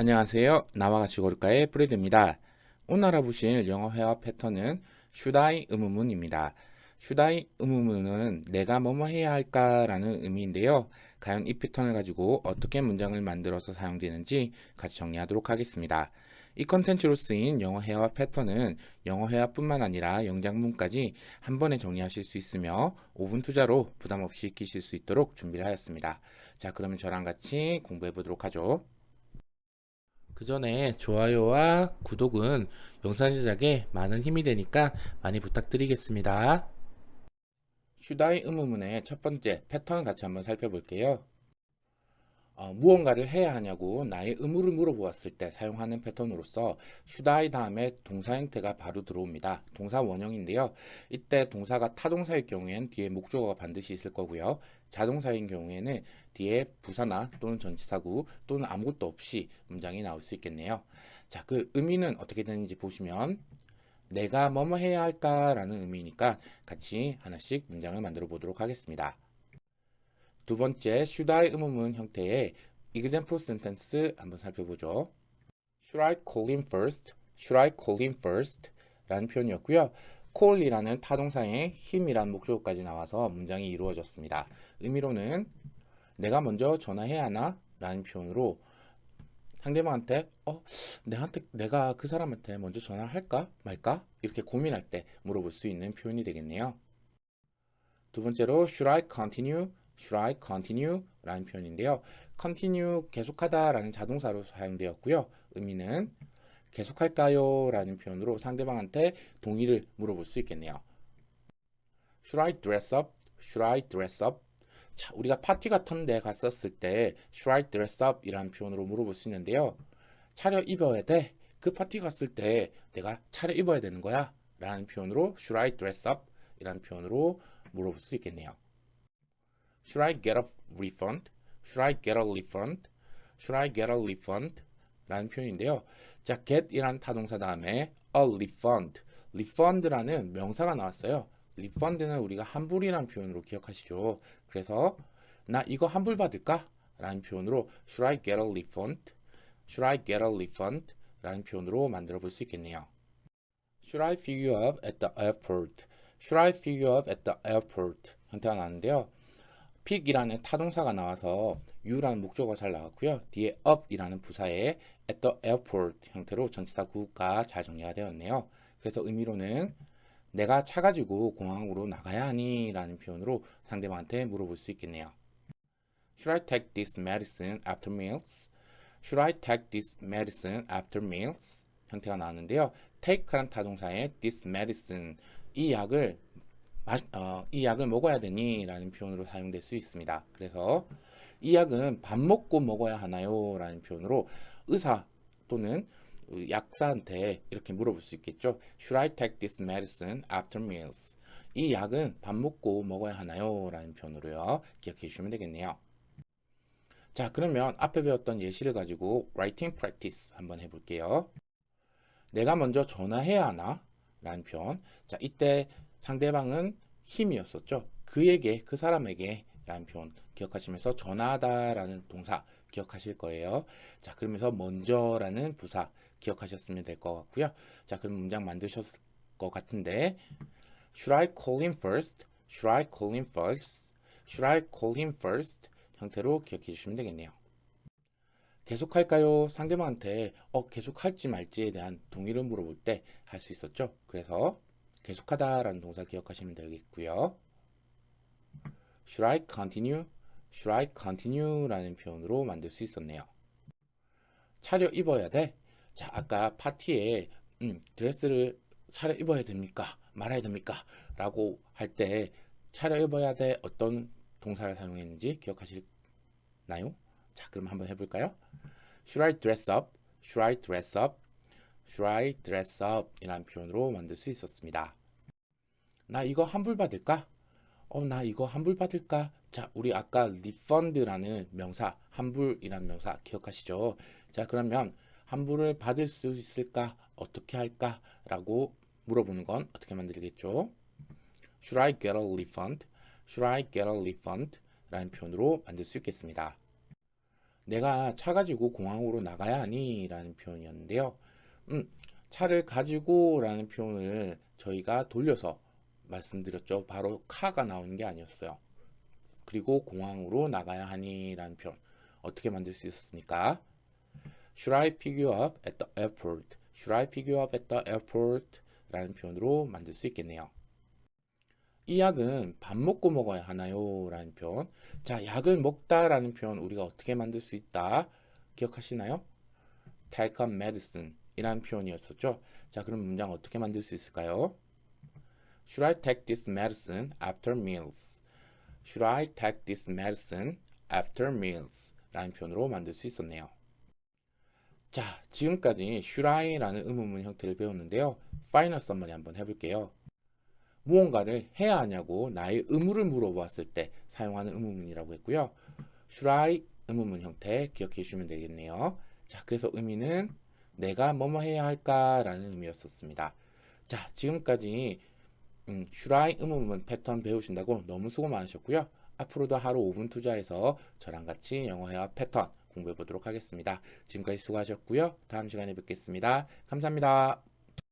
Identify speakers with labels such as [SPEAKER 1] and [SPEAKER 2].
[SPEAKER 1] 안녕하세요. 나와 같이 고를까의 프레드입니다. 오늘 알아보실 영어 회화 패턴은 I 의문문입니다. I 의문문은 내가 뭐뭐 해야 할까라는 의미인데요. 과연 이 패턴을 가지고 어떻게 문장을 만들어서 사용되는지 같이 정리하도록 하겠습니다. 이 컨텐츠로 쓰인 영어 회화 패턴은 영어 회화뿐만 아니라 영장문까지 한 번에 정리하실 수 있으며 5분 투자로 부담 없이 익히실 수 있도록 준비를 하였습니다. 자, 그러면 저랑 같이 공부해 보도록 하죠. 그 전에 좋아요와 구독은 영상 제작에 많은 힘이 되니까 많이 부탁드리겠습니다. 슈다이 의문문의 첫 번째 패턴 같이 한번 살펴볼게요. 어, 무언가를 해야 하냐고 나의 의무를 물어보았을 때 사용하는 패턴으로서 슈다이 다음에 동사 형태가 바로 들어옵니다. 동사 원형인데요. 이때 동사가 타동사일 경우엔 뒤에 목적어가 반드시 있을 거고요. 자동사인 경우에는 뒤에 부사나 또는 전치사구 또는 아무것도 없이 문장이 나올 수 있겠네요. 자, 그 의미는 어떻게 되는지 보시면 내가 뭐뭐 해야 할까라는 의미니까 같이 하나씩 문장을 만들어 보도록 하겠습니다. 두 번째, I 의문문 형태의 example sentence 한번 살펴보죠. Should I call him first? Should I call him first? 라는 표현이었고요. call이라는 타동사의 힘이란 목적어까지 나와서 문장이 이루어졌습니다. 의미로는 내가 먼저 전화해야 하나? 라는 표현으로 상대방한테 어 내한테 내가 그 사람한테 먼저 전화를 할까 말까 이렇게 고민할 때 물어볼 수 있는 표현이 되겠네요. 두 번째로 should I continue? Should I continue? 라는 표현인데요. continue 계속하다 라는 자동사로 사용되었고요. 의미는 계속할까요? 라는 표현으로 상대방한테 동의를 물어볼 수 있겠네요. Should I dress up? Should I dress up? 자, 우리가 파티 같은 데 갔었을 때 Should I dress up? 이라는 표현으로 물어볼 수 있는데요. 차려 입어야 돼. 그 파티 갔을 때 내가 차려 입어야 되는 거야. 라는 표현으로 Should I dress up? 이라는 표현으로 물어볼 수 있겠네요. Should I get a refund? Should I get a refund? Should I get a refund? 라는 표현인데요. 자, get이라는 타동사 다음에 a refund, refund라는 명사가 나왔어요. refund는 우리가 환불이라는 표현으로 기억하시죠. 그래서 나 이거 환불 받을까? 라는 표현으로 should I get a refund? should I get a refund? 라는 표현으로 만들어 볼 수 있겠네요. should I pick you up at the airport? should I pick you up at the airport? 형태가 나왔는데요. Pick이라는 타동사가 나와서 you라는 목적어가 잘 나왔고요. 뒤에 up이라는 부사에 at the airport 형태로 전치사 구가 잘 정리가 되었네요. 그래서 의미로는 내가 차 가지고 공항으로 나가야 하니? 라는 표현으로 상대방한테 물어볼 수 있겠네요. Should I take this medicine after meals? Should I take this medicine after meals? 형태가 나왔는데요. take라는 타동사에 this medicine 이 약을 마, 어, 이 약을 먹어야 되니? 라는 표현으로 사용될 수 있습니다. 그래서 이 약은 밥 먹고 먹어야 하나요? 라는 표현으로 의사 또는 약사한테 이렇게 물어볼 수 있겠죠. Should I take this medicine after meals? 이 약은 밥 먹고 먹어야 하나요? 라는 표현으로요. 기억해 주시면 되겠네요. 자, 그러면 앞에 배웠던 예시를 가지고 writing practice 한번 해볼게요. 내가 먼저 전화해야 하나? 라는 표현. 자, 이때 상대방은 힘이었었죠. 그에게, 그 사람에게 라는 표현 기억하시면서 전화하다 라는 동사 기억하실 거예요. 자, 그러면서 먼저라는 부사 기억하셨으면 될 것 같고요. 자, 그럼 문장 만드셨을 것 같은데 Should I call him first? Should I call him first? Should I call him first? 형태로 기억해 주시면 되겠네요. 계속할까요? 상대방한테 어, 계속할지 말지에 대한 동의를 물어볼 때 할 수 있었죠. 그래서 계속하다라는 동사 기억하시면 되겠고요. Should I continue? Should I continue? 라는 표현으로 만들 수 있었네요. 차려 입어야 돼. 자, 아까 파티에 음, 드레스를 차려 입어야 됩니까? 말아야 됩니까? 라고 할 때 차려 입어야 돼 어떤 동사를 사용했는지 기억하실나요? 자, 그럼 한번 해볼까요? Should I dress up? Should I dress up? I dress up? 이라는 표현으로 만들 수 있었습니다. 나 이거 환불 받을까? 어, 나 이거 환불 받을까? 자, 우리 아까 refund라는 명사, 환불이라는 명사 기억하시죠? 자, 그러면 환불을 받을 수 있을까? 어떻게 할까? 라고 물어보는 건 어떻게 만들겠죠? Should I get a refund? Should I get a refund? 라는 표현으로 만들 수 있겠습니다. 내가 차 가지고 공항으로 나가야 하니? 라는 표현이었는데요. 음, 차를 가지고 라는 표현을 저희가 돌려서 말씀드렸죠. 바로 카가 나오는 게 아니었어요. 그리고 공항으로 나가야 하니? 라는 표현. 어떻게 만들 수 있었습니까? Should I pick you up at the airport? Should I pick you up at the airport? 라는 표현으로 만들 수 있겠네요. 이 약은 밥 먹고 먹어야 하나요? 라는 표현. 자, 약을 먹다 라는 표현 우리가 어떻게 만들 수 있다? 기억하시나요? take a medicine 이라는 표현이었었죠. 자, 그럼 문장 어떻게 만들 수 있을까요? Should I take this medicine after meals? Should I take this medicine after meals? 라는 표현으로 만들 수 있었네요. 자, 지금까지 should I라는 의문문 형태를 배웠는데요. 파이널 서머리 한번 해볼게요. 무언가를 해야 하냐고 나의 의무를 물어보았을 때 사용하는 의문문이라고 했고요. should I 의문문 형태 기억해 주시면 되겠네요. 자, 그래서 의미는 내가 뭐뭐 해야 할까라는 의미였었습니다. 자, 지금까지 음, I 의문문 패턴 배우신다고 너무 수고 많으셨고요. 앞으로도 하루 5분 투자해서 저랑 같이 영어 회화 패턴 공부해 보도록 하겠습니다. 지금까지 수고하셨고요. 다음 시간에 뵙겠습니다. 감사합니다.